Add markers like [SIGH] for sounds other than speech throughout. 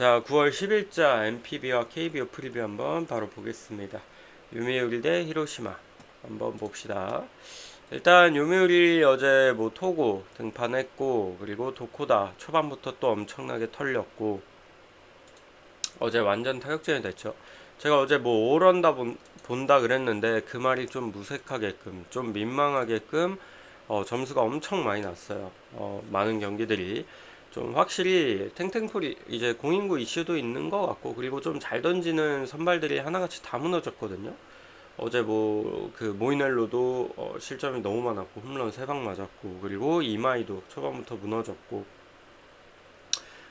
자, 9월 10일자 MPB와 KBO 프리뷰 한번 바로 보겠습니다. 유미우리 대 히로시마 한번 봅시다. 일단 요미우리 어제 뭐 토고 등판했고 그리고 도코다 초반부터 또 엄청나게 털렸고 어제 완전 타격전이 됐죠. 제가 어제 뭐 오런다 본, 본다 그랬는데 그 말이 좀 무색하게끔 좀 민망하게끔 어, 점수가 엄청 많이 났어요. 어, 많은 경기들이 좀 확실히 탱탱풀이 이제 공인구 이슈도 있는 것 같고 그리고 좀 잘 던지는 선발들이 하나같이 다 무너졌거든요. 어제 뭐 그 모이넬로도 어, 실점이 너무 많았고 홈런 세 방 맞았고 그리고 이마이도 초반부터 무너졌고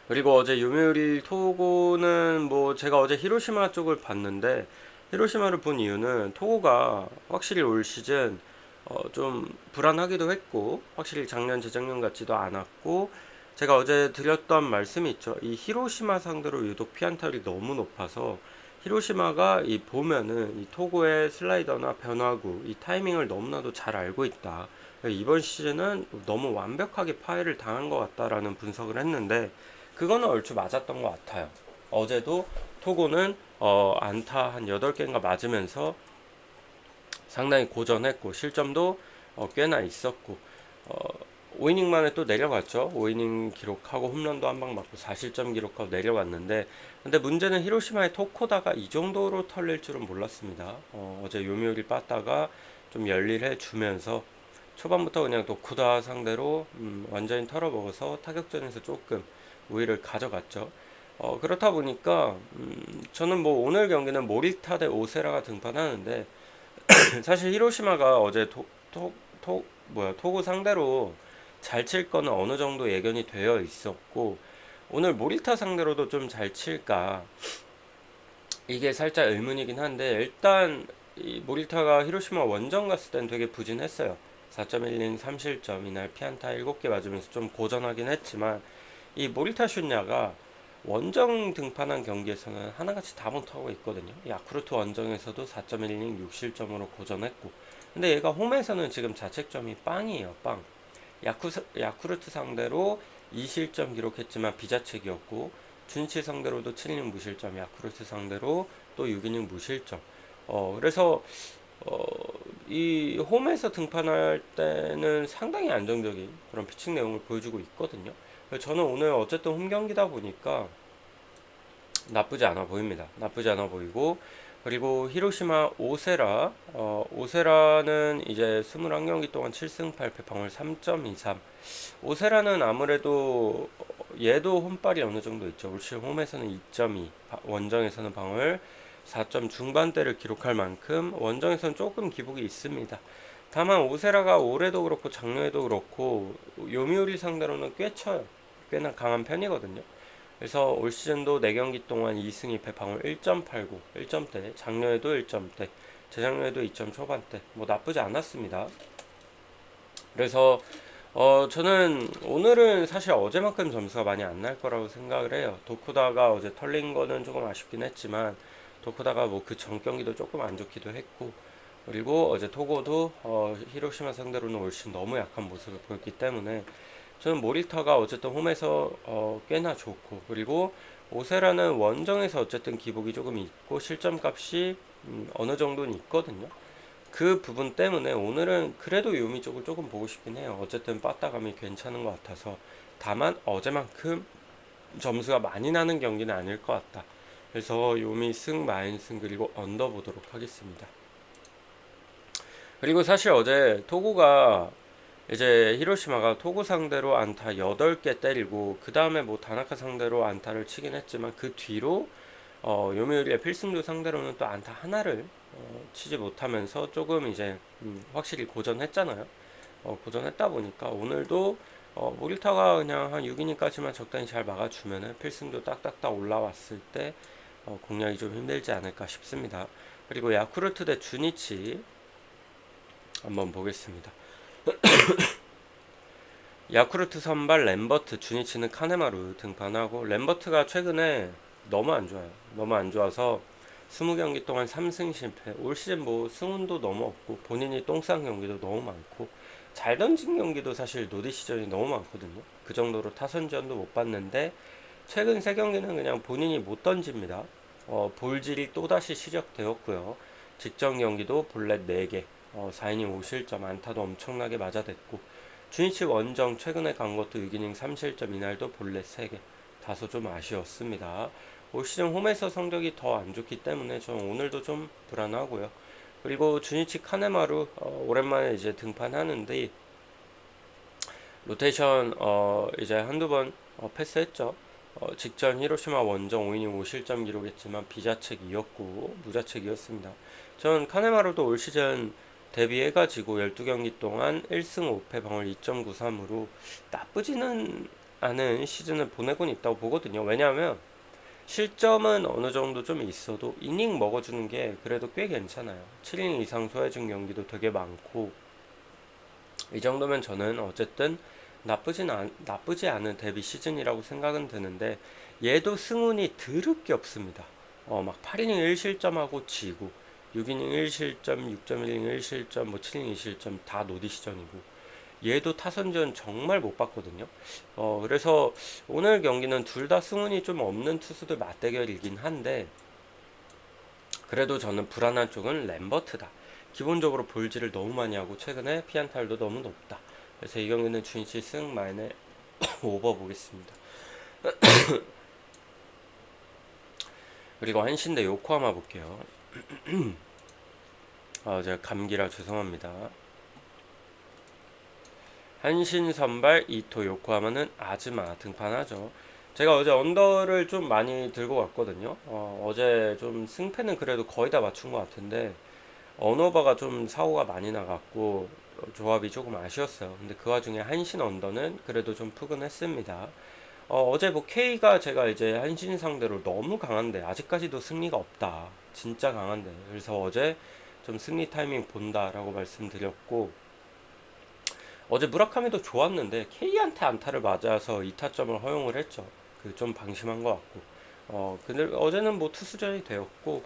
그리고 어제 요미우리 토고는 뭐 제가 어제 히로시마 쪽을 봤는데 히로시마를 본 이유는 토고가 확실히 올 시즌 어, 좀 불안하기도 했고 확실히 작년 재작년 같지도 않았고 제가 어제 드렸던 말씀이 있죠. 이 히로시마 상대로 유독 피안타율이 너무 높아서 히로시마가 이 보면은 이 토고의 슬라이더나 변화구 이 타이밍을 너무나도 잘 알고 있다. 이번 시즌은 너무 완벽하게 파해를 당한 것 같다라는 분석을 했는데 그거는 얼추 맞았던 것 같아요. 어제도 토고는 어, 안타 한 8개인가 맞으면서 상당히 고전했고 실점도 어, 꽤나 있었고 어, 5이닝 만에 또 내려갔죠. 5이닝 기록하고 홈런도 한 방 맞고 4실점 기록하고 내려왔는데 근데 문제는 히로시마의 토코다가 이 정도로 털릴 줄은 몰랐습니다. 어, 어제 요미우리 빠따가 좀 열일해 주면서 초반부터 그냥 도쿠다 상대로 음, 완전히 털어먹어서 타격전에서 조금 우위를 가져갔죠. 어, 그렇다 보니까 음, 저는 뭐 오늘 경기는 모리타 대 오세라가 등판하는데 [CLEARS THROAT] 사실 히로시마가 어제 토, 토, 토 뭐야 토고 상대로 잘 칠 거는 어느 정도 예견이 되어 있었고 오늘 모리타 상대로도 좀 잘 칠까 이게 살짝 의문이긴 한데 일단 이 모리타가 히로시마 원정 갔을 땐 되게 부진했어요. 4.1인 3실점 이날 피안타 7개 맞으면서 좀 고전하긴 했지만 이 모리타 슈냐가 원정 등판한 경기에서는 하나같이 다 못하고 있거든요. 야쿠르트 원정에서도 4.1이닝 6실점으로 고전했고 근데 얘가 홈에서는 지금 자책점이 빵이에요. 빵. 야쿠, 야쿠르트 상대로 2실점 기록했지만 비자책이었고 준치 상대로도 7이닝 무실점 야쿠르트 상대로 또 6이닝 무실점 어 그래서 어, 이 홈에서 등판할 때는 상당히 안정적인 그런 피칭 내용을 보여주고 있거든요. 저는 오늘 어쨌든 홈 경기다 보니까 나쁘지 않아 보입니다. 나쁘지 않아 보이고 그리고 히로시마 오세라 어, 오세라는 이제 21경기 동안 7승 8패 방울 3.23 오세라는 아무래도 얘도 홈발이 어느 정도 있죠. 올 시즌 홈에서는 2.2 원정에서는 방울 4점 중반대를 기록할 만큼 원정에서는 조금 기복이 있습니다. 다만 오세라가 올해도 그렇고 작년에도 그렇고 요미우리 상대로는 꽤 쳐요. 꽤나 강한 편이거든요. 그래서 올 시즌도 4경기 동안 2승 2패 방울 1.89, 1점대, 작년에도 1점대, 재작년에도 2점 초반대, 뭐 나쁘지 않았습니다. 그래서 어 저는 오늘은 사실 어제만큼 점수가 많이 안 날 거라고 생각을 해요. 도쿠다가 어제 털린 거는 조금 아쉽긴 했지만 도쿠다가 뭐 그 전 경기도 조금 안 좋기도 했고 그리고 어제 토고도 어 히로시마 상대로는 올 시즌 너무 약한 모습을 보였기 때문에 저는 모리타가 어쨌든 홈에서 어, 꽤나 좋고 그리고 오세라는 원정에서 어쨌든 기복이 조금 있고 실점 값이 음, 어느 정도는 있거든요. 그 부분 때문에 오늘은 그래도 요미 쪽을 조금 보고 싶긴 해요. 어쨌든 빠따감이 괜찮은 것 같아서 다만 어제만큼 점수가 많이 나는 경기는 아닐 것 같다. 그래서 요미 승 마인승 그리고 언더 보도록 하겠습니다. 그리고 사실 어제 토고가 이제 히로시마가 토고 상대로 안타 8개 때리고 그 다음에 뭐 다나카 상대로 안타를 치긴 했지만 그 뒤로 어, 요미우리의 필승조 상대로는 또 안타 하나를 어, 치지 못하면서 조금 이제 음, 확실히 고전했잖아요. 어, 고전했다 보니까 오늘도 어, 모리타가 그냥 한 6이닝까지만 적당히 잘 막아주면은 필승조 딱딱딱 올라왔을 때 어, 공략이 좀 힘들지 않을까 싶습니다. 그리고 야쿠르트 대 주니치 한번 보겠습니다. [COUGHS] 야쿠르트 선발 램버트 주니치는 카네마루 등판하고 램버트가 최근에 너무 안 좋아요. 너무 안 좋아서 20경기 동안 3승 실패. 올 시즌 뭐 승운도 너무 없고 본인이 똥싼 경기도 너무 많고 잘 던진 경기도 사실 노디 시전이 너무 많거든요. 그 정도로 타선 지원도 못 받는데 최근 세 경기는 그냥 본인이 못 던집니다. 어, 볼질이 또다시 시작되었고요. 직전 경기도 볼넷 4개, 어, 4이닝 5실점 안타도 엄청나게 맞아댔고 주니치 원정 최근에 간 것도 6이닝 3실점 이날도 볼넷 3개 다소 좀 아쉬웠습니다. 올 시즌 홈에서 성적이 더 안 좋기 때문에 저는 오늘도 좀 불안하고요. 그리고 주니치 카네마루 어, 오랜만에 이제 등판하는데 로테이션 어, 이제 한두 번 어, 패스했죠. 어, 직전 히로시마 원정 5이닝 5실점 기록했지만 비자책이었고 무자책이었습니다. 전 카네마루도 올 시즌 데뷔해가지고 12경기 동안 1승 5패 방울 2.93으로 나쁘지는 않은 시즌을 보내곤 있다고 보거든요. 왜냐하면 실점은 어느 정도 좀 있어도 이닝 먹어주는 게 그래도 꽤 괜찮아요. 7이닝 이상 소화해준 경기도 되게 많고 이 정도면 저는 어쨌든 나쁘진 않, 나쁘지 않은 데뷔 시즌이라고 생각은 드는데 얘도 승운이 드럽게 없습니다. 어, 막 8이닝 1실점하고 지고 6이닝 1실점, 6.1이닝 1실점, 뭐 7이닝 2실점 다 노디 시전이고 얘도 타선전 정말 못 봤거든요. 어, 그래서 오늘 경기는 둘 다 승운이 좀 없는 투수들 맞대결이긴 한데 그래도 저는 불안한 쪽은 램버트다. 기본적으로 볼질을 너무 많이 하고 최근에 피안탈도 너무 높다. 그래서 이 경기는 주니치 승 마인에 [COUGHS] 오버 보겠습니다. [COUGHS] 그리고 한신대 요코하마 볼게요. [CLEARS THROAT] 아, 제가 감기라 죄송합니다. 한신 선발 이토 요코하마는 아즈마 등판하죠. 제가 어제 언더를 좀 많이 들고 왔거든요. 어, 제좀 승패는 그래도 거의 다 맞춘 것 같은데 언어바가 좀 사고가 많이 나갔고 조합이 조금 아쉬웠어요. 근데 그 와중에 한신 언더는 그래도 좀 푸근했습니다. 어, 어제 뭐 K가 제가 이제 한신 상대로 너무 강한데 아직까지도 승리가 없다. 진짜 강한데. 그래서 어제 좀 승리 타이밍 본다라고 말씀드렸고 어제 무라카미도 좋았는데 K한테 안타를 맞아서 2타점을 허용을 했죠. 그 좀 방심한 것 같고. 어, 근데 어제는 뭐 투수전이 되었고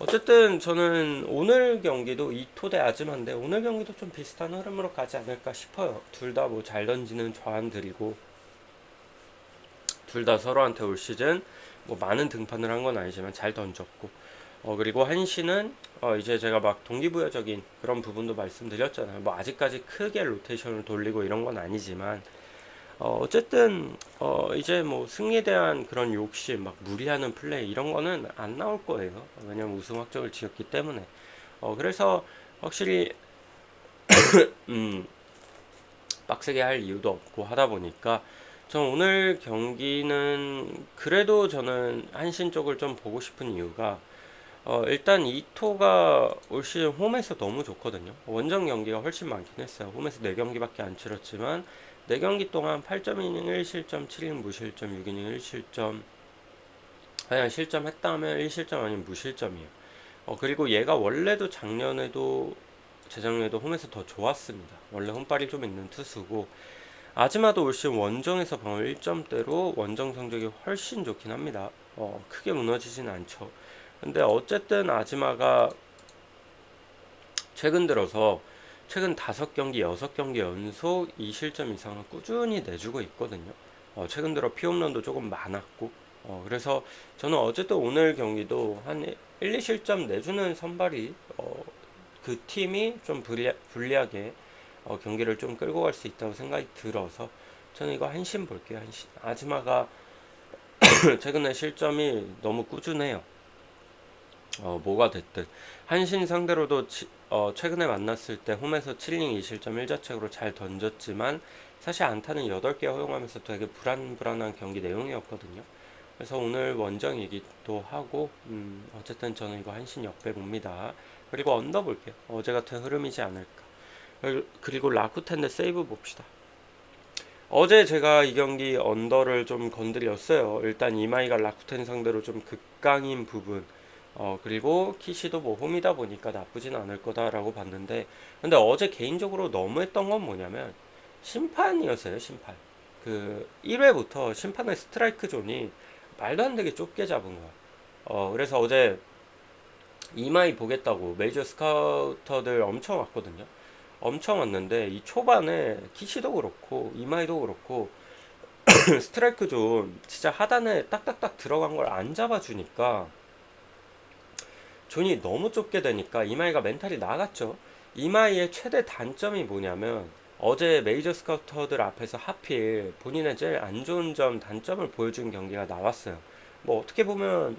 어쨌든 저는 오늘 경기도 이토 대 아즈만데 오늘 경기도 좀 비슷한 흐름으로 가지 않을까 싶어요. 둘 다 뭐 잘 던지는 좌완들이고 둘 다 서로한테 올 시즌 뭐 많은 등판을 한 건 아니지만 잘 던졌고 어 그리고 한시는 어 이제 제가 막 동기부여적인 그런 부분도 말씀드렸잖아요. 뭐 아직까지 크게 로테이션을 돌리고 이런 건 아니지만 어, 어쨌든 어, 이제 뭐 승리에 대한 그런 욕심, 막 무리하는 플레이 이런 거는 안 나올 거예요. 왜냐면 우승 확정을 지었기 때문에. 어, 그래서 확실히 [COUGHS] 음, 빡세게 할 이유도 없고 하다 보니까 전 오늘 경기는 그래도 저는 한신 쪽을 좀 보고 싶은 이유가 어, 일단 이토가 올 시즌 홈에서 너무 좋거든요. 원정 경기가 훨씬 많긴 했어요. 홈에서 4경기밖에 안 치렀지만 4경기 동안 8.2이닝 1실점, 7이닝 무실점, 6이닝 1실점. 그냥 실점 했다면 1실점 아니면 무실점이에요. 어, 그리고 얘가 원래도 작년에도 재작년에도 홈에서 더 좋았습니다. 원래 홈발이 좀 있는 투수고 아즈마도 올 시즌 원정에서 방울 1점대로 원정 성적이 훨씬 좋긴 합니다. 어, 크게 무너지진 않죠. 근데 어쨌든 아즈마가 최근 들어서 최근 다섯 경기, 여섯 경기 연속 2실점 이상을 꾸준히 내주고 있거든요. 어, 최근 들어 피홈런도 조금 많았고, 어, 그래서 저는 어쨌든 오늘 경기도 한 1, 2실점 내주는 선발이, 어, 그 팀이 좀 불리, 불리하게 어, 경기를 좀 끌고 갈 수 있다고 생각이 들어서 저는 이거 한심 볼게요. 한심. 아즈마가 [CLEARS THROAT] 최근에 실점이 너무 꾸준해요. 어, 뭐가 됐든 한신 상대로도 지, 어, 최근에 만났을 때 홈에서 7이닝 2실점 1자책으로 잘 던졌지만 사실 안타는 8개 허용하면서 되게 불안불안한 경기 내용이었거든요. 그래서 오늘 원정이기도 하고 음, 어쨌든 저는 이거 한신 역배 봅니다. 그리고 언더 볼게요. 어제 같은 흐름이지 않을까. 그리고 라쿠텐 데 세이브 봅시다. 어제 제가 이 경기 언더를 좀 건드렸어요. 일단 이마이가 라쿠텐 상대로 좀 극강인 부분 어, 그리고 키시도 뭐 홈이다 보니까 나쁘진 않을 거다라고 봤는데, 근데 어제 개인적으로 너무했던 건 뭐냐면, 심판이었어요, 심판. 그, 1회부터 심판의 스트라이크 존이 말도 안 되게 좁게 잡은 거야. 어, 그래서 어제 이마이 보겠다고 메이저 스카우터들 엄청 왔거든요. 엄청 왔는데, 이 초반에 키시도 그렇고, 이마이도 그렇고, [CLEARS THROAT] 스트라이크 존 진짜 하단에 딱딱딱 들어간 걸 안 잡아주니까 존이 너무 좁게 되니까 이마이가 멘탈이 나갔죠. 이마이의 최대 단점이 뭐냐면 어제 메이저 스카우터들 앞에서 하필 본인의 제일 안 좋은 점 단점을 보여준 경기가 나왔어요. 뭐 어떻게 보면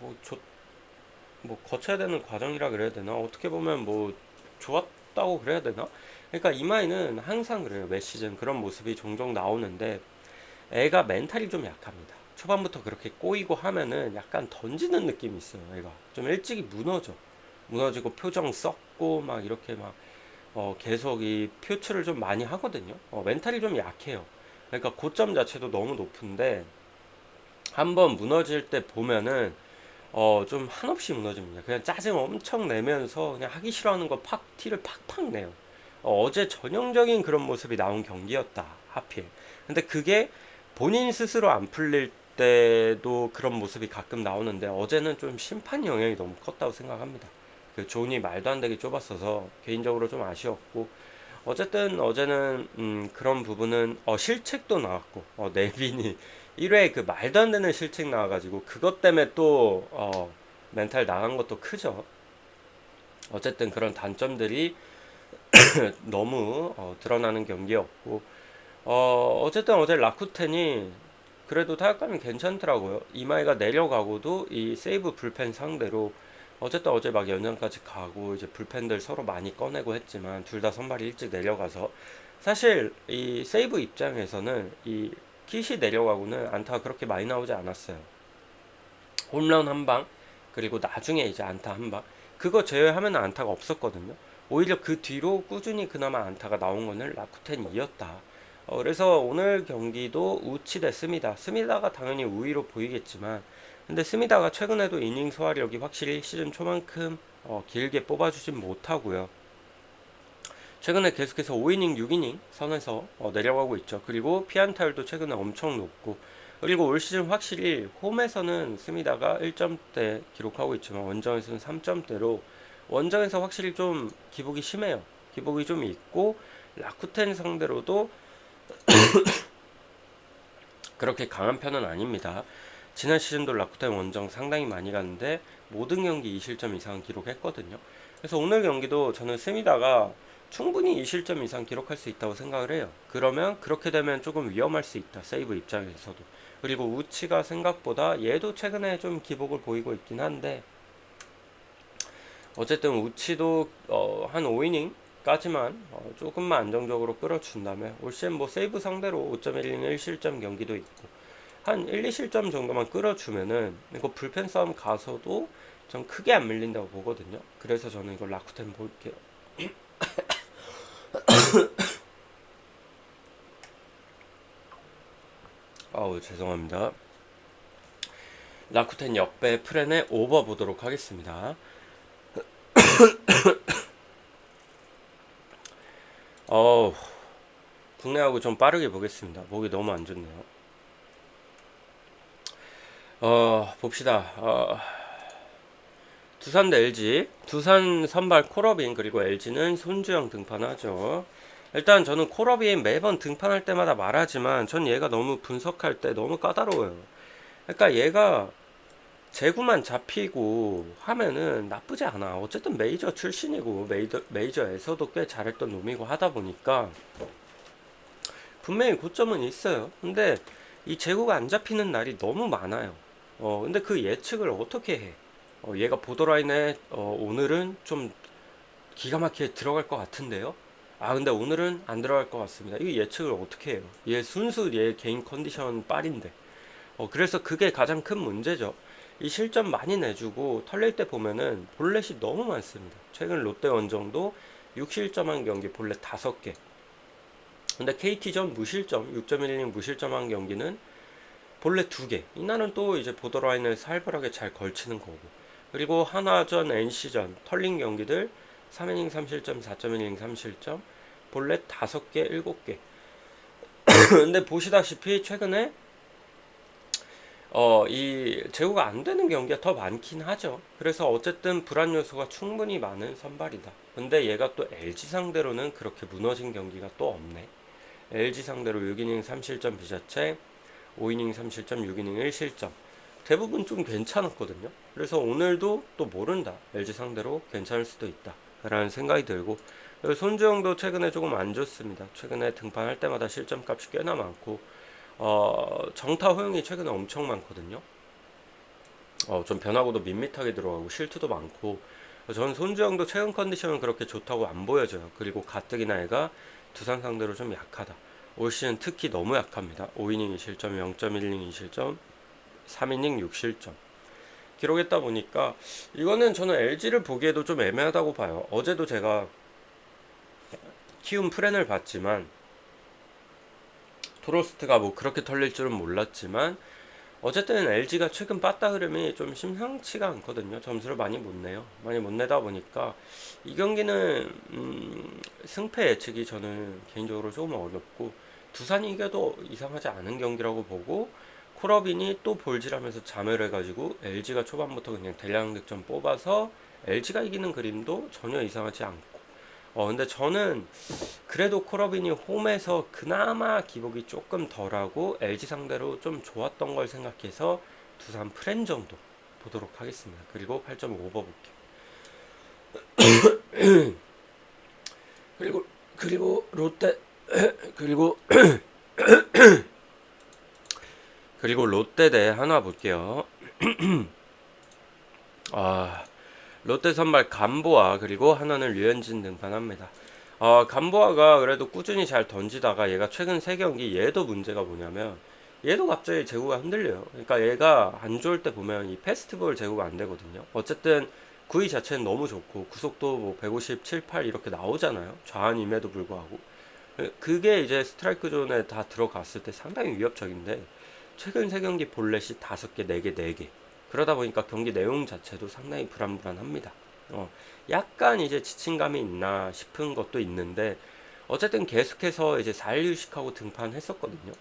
뭐 좋, 뭐 거쳐야 되는 과정이라 그래야 되나? 어떻게 보면 뭐 좋았다고 그래야 되나? 그러니까 이마이는 항상 그래요. 매 시즌 그런 모습이 종종 나오는데 애가 멘탈이 좀 약합니다. 초반부터 그렇게 꼬이고 하면은 약간 던지는 느낌이 있어요. 애가 좀 일찍이 무너져. 무너지고 표정 썩고 막 이렇게 막 어, 계속 이 표출을 좀 많이 하거든요. 어, 멘탈이 좀 약해요. 그러니까 고점 자체도 너무 높은데 한번 무너질 때 보면은 어, 좀 한없이 무너집니다. 그냥 짜증 엄청 내면서 그냥 하기 싫어하는 거 팍 티를 팍팍 내요. 어, 어제 전형적인 그런 모습이 나온 경기였다. 하필. 근데 그게 본인 스스로 안 풀릴 때도 그런 모습이 가끔 나오는데 어제는 좀 심판 영향이 너무 컸다고 생각합니다. 그 존이 말도 안 되게 좁았어서 개인적으로 좀 아쉬웠고 어쨌든 어제는 음, 그런 부분은 어, 실책도 나왔고 어, 네빈이 1회 그 말도 안 되는 실책 나와가지고 그것 때문에 또 어, 멘탈 나간 것도 크죠. 어쨌든 그런 단점들이 [COUGHS] 너무 어, 드러나는 경기였고 어, 어쨌든 어제 라쿠텐이 그래도 타격감이 괜찮더라고요. 이마이가 내려가고도 이 세이브 불펜 상대로 어쨌든 어제 막 연장까지 가고 이제 불펜들 서로 많이 꺼내고 했지만 둘 다 선발이 일찍 내려가서 사실 이 세이브 입장에서는 이 킷이 내려가고는 안타가 그렇게 많이 나오지 않았어요. 홈런 한 방, 그리고 나중에 이제 안타 한 방. 그거 제외하면 안타가 없었거든요. 오히려 그 뒤로 꾸준히 그나마 안타가 나온 거는 라쿠텐이었다. 어, 그래서 오늘 경기도 우치됐습니다. 스미다가 당연히 우위로 보이겠지만, 근데 스미다가 최근에도 이닝 소화력이 확실히 시즌 초만큼 어, 길게 뽑아주진 못하고요. 최근에 계속해서 5이닝, 6이닝 선에서 어, 내려가고 있죠. 그리고 피안타율도 최근에 엄청 높고 그리고 올 시즌 확실히 홈에서는 스미다가 1점대 기록하고 있지만 원정에서는 3점대로 원정에서 확실히 좀 기복이 심해요. 기복이 좀 있고 라쿠텐 상대로도 [COUGHS] 그렇게 강한 편은 아닙니다. 지난 시즌도 라쿠텐 원정 상당히 많이 갔는데 모든 경기 2실점 이상 기록했거든요. 그래서 오늘 경기도 저는 스미다가 충분히 2실점 이상 기록할 수 있다고 생각을 해요. 그러면 그렇게 되면 조금 위험할 수 있다. 세이브 입장에서도. 그리고 우치가 생각보다 얘도 최근에 좀 기복을 보이고 있긴 한데 어쨌든 우치도 어, 한 5이닝까지만 어, 조금만 안정적으로 끌어준다면 올 시즌 뭐 세이브 상대로 5.1이닝 1실점 경기도 있고 한 1, 2실점 정도만 끌어주면은 이거 불펜 싸움 가서도 좀 크게 안 밀린다고 보거든요. 그래서 저는 이거 라쿠텐 볼게요. 아우 죄송합니다. 라쿠텐 역배 프렌의 오버 보도록 하겠습니다. [COUGHS] 어우 국내하고 좀 빠르게 보겠습니다. 목이 너무 안 좋네요. 어 봅시다. 어, 두산 대 LG 두산 선발 코러빈 그리고 LG는 손주영 등판하죠. 일단 저는 코러빈 매번 등판할 때마다 말하지만 전 얘가 너무 분석할 때 너무 까다로워요. 그러니까 얘가 재구만 잡히고 하면은 나쁘지 않아. 어쨌든 메이저 출신이고 메이저, 메이저에서도 꽤 잘했던 놈이고 하다 보니까 분명히 고점은 있어요. 근데 이 재구가 안 잡히는 날이 너무 많아요. 어, 근데 그 예측을 어떻게 해? 어, 얘가 보더라인에 어, 오늘은 좀 기가 막히게 들어갈 것 같은데요? 아 근데 오늘은 안 들어갈 것 같습니다. 이 예측을 어떻게 해요? 얘 순수 얘 개인 컨디션 빨인데. 어, 그래서 그게 가장 큰 문제죠. 이 실점 많이 내주고 털릴 때 보면은 볼넷이 너무 많습니다. 최근 롯데 원정도 6실점한 경기 볼넷 5개. 근데 KT전 무실점 6.1이닝 무실점한 경기는 볼넷 2개. 이날은 또 이제 보더라인을 살벌하게 잘 걸치는 거고. 그리고 하나전 NC전 털린 경기들 3이닝 3실점 4.1이닝 3실점 볼넷 5개 7개. [COUGHS] 근데 보시다시피 최근에 어, 이 제구가 안 되는 경기가 더 많긴 하죠. 그래서 어쨌든 불안 요소가 충분히 많은 선발이다. 근데 얘가 또 LG 상대로는 그렇게 무너진 경기가 또 없네. LG 상대로 6이닝 3실점 비자책, 5이닝 3실점, 6이닝 1실점. 대부분 좀 괜찮았거든요. 그래서 오늘도 또 모른다. LG 상대로 괜찮을 수도 있다. 라는 생각이 들고 손주영도 최근에 조금 안 좋습니다. 최근에 등판할 때마다 실점 값이 꽤나 많고 어, 정타 허용이 최근에 엄청 많거든요. 어, 좀 변화구도 밋밋하게 들어가고 실투도 많고 저는 손주영도 최근 컨디션은 그렇게 좋다고 안 보여져요. 그리고 가뜩이나 애가 두산 상대로 좀 약하다. 올 시즌 특히 너무 약합니다. 5이닝 2실점, 0.1이닝 2실점, 3이닝 6실점. 기록했다 보니까 이거는 저는 LG를 보기에도 좀 애매하다고 봐요. 어제도 제가 키움 프렌을 봤지만 토로스트가 뭐 그렇게 털릴 줄은 몰랐지만 어쨌든 LG가 최근 빠따 흐름이 좀 심상치가 않거든요. 점수를 많이 못 내요. 많이 못 내다 보니까 이 경기는 음, 승패 예측이 저는 개인적으로 조금 어렵고 두산이 이겨도 이상하지 않은 경기라고 보고 콜업인이 또 볼질하면서 자멸 해가지고 LG가 초반부터 그냥 대량 득점 뽑아서 LG가 이기는 그림도 전혀 이상하지 않고 어 근데 저는 그래도 콜업인이 홈에서 그나마 기복이 조금 덜하고 LG 상대로 좀 좋았던 걸 생각해서 두산 프렌 정도 보도록 하겠습니다. 그리고 8.5 볼게요. 그리고 그리고 롯데 그리고 그리고 롯데 대 하나 볼게요. [CLEARS THROAT] 아 롯데 선발 간보아 그리고 하나는 류현진 등판합니다. 어, 간보아가 그래도 꾸준히 잘 던지다가 얘가 최근 세 경기 얘도 문제가 뭐냐면 얘도 갑자기 제구가 흔들려요. 그러니까 얘가 안 좋을 때 보면 이 패스트볼 제구가 안 되거든요. 어쨌든 구위 자체는 너무 좋고 구속도 뭐 157, 8 이렇게 나오잖아요. 좌안임에도 불구하고 그게 이제 스트라이크 존에 다 들어갔을 때 상당히 위협적인데 최근 세 경기 볼넷이 다섯 개, 네 개, 네 개. 그러다 보니까 경기 내용 자체도 상당히 불안불안합니다. 어, 약간 이제 지친감이 있나 싶은 것도 있는데 어쨌든 계속해서 이제 4일 휴식하고 등판했었거든요.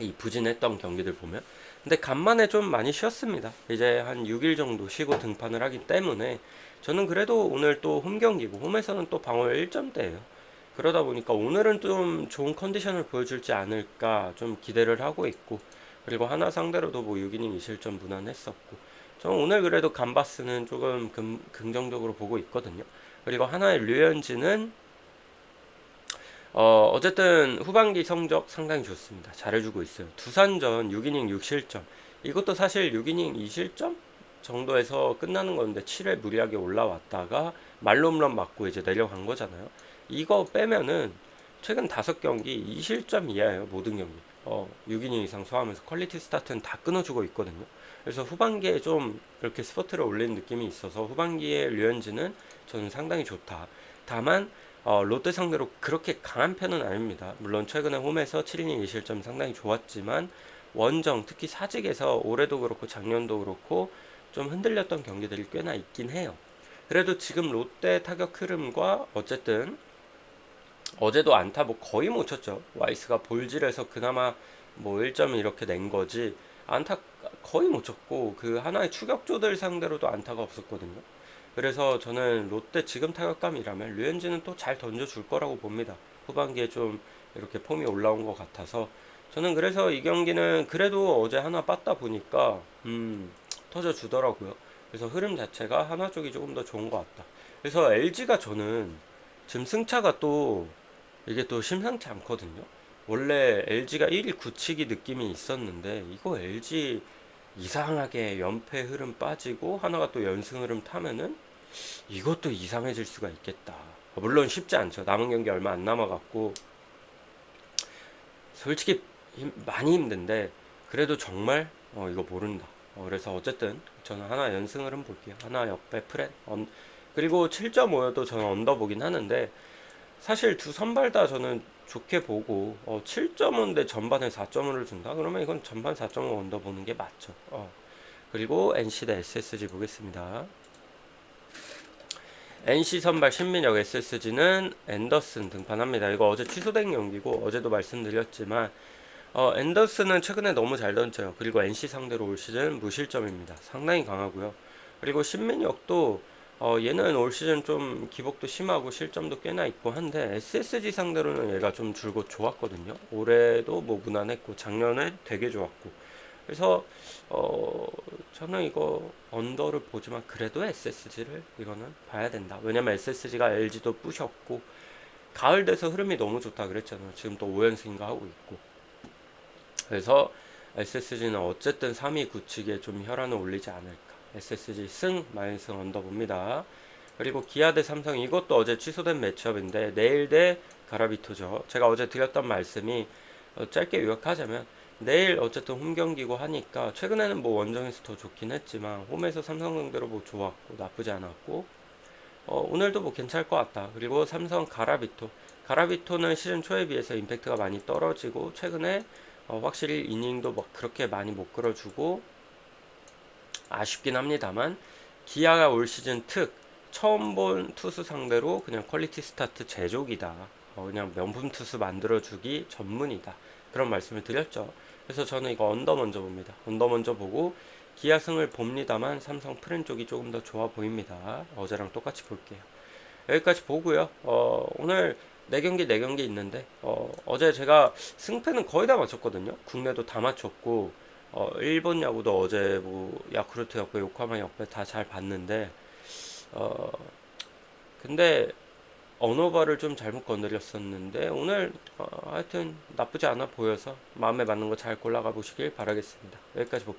이 부진했던 경기들 보면. 근데 간만에 좀 많이 쉬었습니다. 이제 한 6일 정도 쉬고 등판을 하기 때문에 저는 그래도 오늘 또 홈 경기고 홈에서는 또 방어율 1점대예요. 그러다 보니까 오늘은 좀 좋은 컨디션을 보여줄지 않을까 좀 기대를 하고 있고 그리고 하나 상대로도 뭐 6이닝 2실점 무난했었고 저는 오늘 그래도 감바스는 조금 금, 긍정적으로 보고 있거든요. 그리고 하나의 류현진은 어, 어쨌든 후반기 성적 상당히 좋습니다. 잘해주고 있어요. 두산전 6이닝 6실점. 이것도 사실 6이닝 2실점 정도에서 끝나는 건데 7회 무리하게 올라왔다가 말홈런 맞고 이제 내려간 거잖아요. 이거 빼면은 최근 5경기 2실점 이하예요. 모든 경기. 어, 6이닝 이상 소화하면서 퀄리티 스타트는 다 끊어주고 있거든요. 그래서 후반기에 좀 이렇게 스포트를 올리는 느낌이 있어서 후반기에 류현진은 저는 상당히 좋다. 다만 어, 롯데 상대로 그렇게 강한 편은 아닙니다. 물론 최근에 홈에서 7이닝 2실점 상당히 좋았지만 원정 특히 사직에서 올해도 그렇고 작년도 그렇고 좀 흔들렸던 경기들이 꽤나 있긴 해요. 그래도 지금 롯데 타격 흐름과 어쨌든 어제도 안타 뭐 거의 못 쳤죠. 와이스가 볼질에서 그나마 뭐 1점 이렇게 낸 거지 안타 거의 못 쳤고 그 하나의 추격조들 상대로도 안타가 없었거든요. 그래서 저는 롯데 지금 타격감이라면 류현진은 또 잘 던져줄 거라고 봅니다. 후반기에 좀 이렇게 폼이 올라온 것 같아서 저는 그래서 이 경기는 그래도 어제 하나 빠다 보니까 음 터져 주더라고요. 그래서 흐름 자체가 하나 쪽이 조금 더 좋은 것 같다. 그래서 LG가 저는 지금 승차가 또 이게 또 심상치 않거든요. 원래 LG가 1위 굳히기 느낌이 있었는데 이거 LG 이상하게 연패 흐름 빠지고 하나가 또 연승 흐름 타면은 이것도 이상해질 수가 있겠다. 물론 쉽지 않죠. 남은 경기 얼마 안 남아갖고 솔직히 힘- 많이 힘든데 그래도 정말 어, 이거 모른다. 어, 그래서 어쨌든 저는 하나 연승 흐름 볼게요. 하나 역배 프렌 언, 그리고 7.5여도 저는 언더 보긴 하는데 사실 두 선발 다 저는 좋게 보고 어, 7.5인데 전반에 4.5를 준다? 그러면 이건 전반 4.5 언더 보는 게 맞죠. 어. 그리고 NC 대 SSG 보겠습니다. NC 선발 신민혁 SSG는 앤더슨 등판합니다. 이거 어제 취소된 경기고 어제도 말씀드렸지만 어, 앤더슨은 최근에 너무 잘 던져요. 그리고 NC 상대로 올 시즌 무실점입니다. 상당히 강하고요. 그리고 신민혁도 어, 얘는 올 시즌 좀 기복도 심하고 실점도 꽤나 있고 한데 SSG 상대로는 얘가 좀 줄곧 좋았거든요. 올해도 뭐 무난했고 작년에 되게 좋았고 그래서 어 저는 이거 언더를 보지만 그래도 SSG를 이거는 봐야 된다. 왜냐면 SSG가 LG도 부셨고 가을 돼서 흐름이 너무 좋다 그랬잖아요. 지금 또 5연승인가 하고 있고 그래서 SSG는 어쨌든 3위 굳히기에 좀 혈안을 올리지 않을까. SSG 승, 마이너스 언더 봅니다. 그리고 기아 대 삼성 이것도 어제 취소된 매치업인데 내일 대 가라비토죠. 제가 어제 드렸던 말씀이 어, 짧게 요약하자면 내일 어쨌든 홈 경기고 하니까 최근에는 뭐 원정에서 더 좋긴 했지만 홈에서 삼성 상대로 뭐 좋았고 나쁘지 않았고 어, 오늘도 뭐 괜찮을 것 같다. 그리고 삼성 가라비토 가라비토는 시즌 초에 비해서 임팩트가 많이 떨어지고 최근에 어, 확실히 이닝도 막 그렇게 많이 못 끌어주고 아쉽긴 합니다만 기아가 올 시즌 특 처음 본 투수 상대로 그냥 퀄리티 스타트 제조기다. 어, 그냥 명품 투수 만들어주기 전문이다. 그런 말씀을 드렸죠. 그래서 저는 이거 언더 먼저 봅니다. 언더 먼저 보고 기아 승을 봅니다만 삼성 프렌 쪽이 조금 더 좋아 보입니다. 어제랑 똑같이 볼게요. 여기까지 보고요. 어, 오늘 네 경기 네 경기 있는데 어, 어제 제가 승패는 거의 다 맞췄거든요. 국내도 다 맞췄고 어, 일본 야구도 어제 뭐 야쿠르트 역배, 요코하마 역배 다 잘 봤는데 어, 근데 언어바를 좀 잘못 건드렸었는데 오늘 어, 하여튼 나쁘지 않아 보여서 마음에 맞는 거 잘 골라가 보시길 바라겠습니다. 여기까지 볼게요.